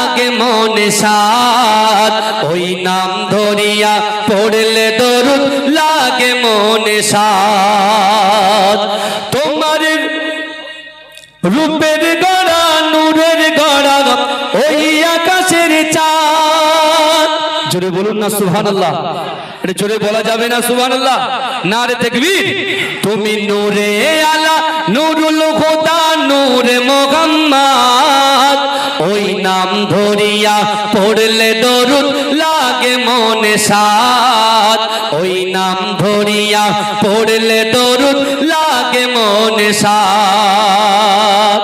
লাগে মনে সাদ ওই নাম ধরিয়া পড়লে দরুদ লাগে মনে সাদ তোমার রূপের গড়া, নূরের গড়া, ওই আকাশের চাঁদ। জোরে বলুন না সুহান আল্লাহ এটা জোরে বলা যাবে না সুহান আল্লাহ না রে দেখবি তুমি নূরে আলা, নুরুল খোদা নূরে ওই নাম ধরিয়া পড়লে দরুদ লাগে মনে সাত ওই নাম ধরিয়া পড়লে দরুদ লাগে মনে সাদ।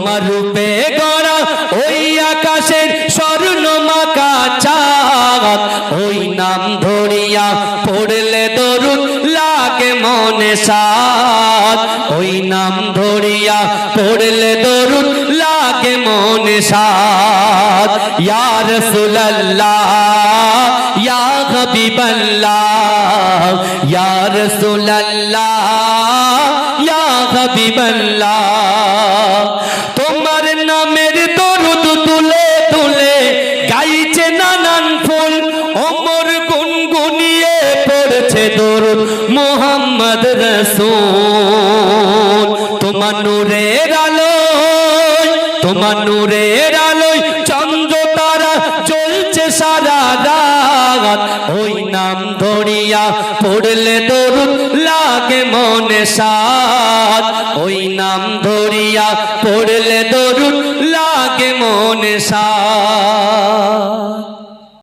তোমার রূপে গড়া ওই আকাশের স্বর্ণ মাকা চাঁদ ওই নাম ধরিয়া পড়লে দরুদ লাগে মনে সাদ ওই নাম ধরিয়া পড়লে দরুদ লাগে মনে সাদ ইয়া রাসূলুল্লাহ, ইয়া হাবিবাল্লাহ, ইয়া রাসূলুল্লাহ, ইয়া হাবিবাল্লাহ। পড়ছে দরুদ মোহাম্মদ রসুল। তোমার নূরের আলোয়, তোমার নূরের আলোয় চন্দ্র তারা চলছে সারা রাত। ওই নাম ধরিয়া পড়লে দরুদ লাগে মনে সাদ ওই নাম ধরিয়া পড়লে দরুদ লাগে মনে সাদ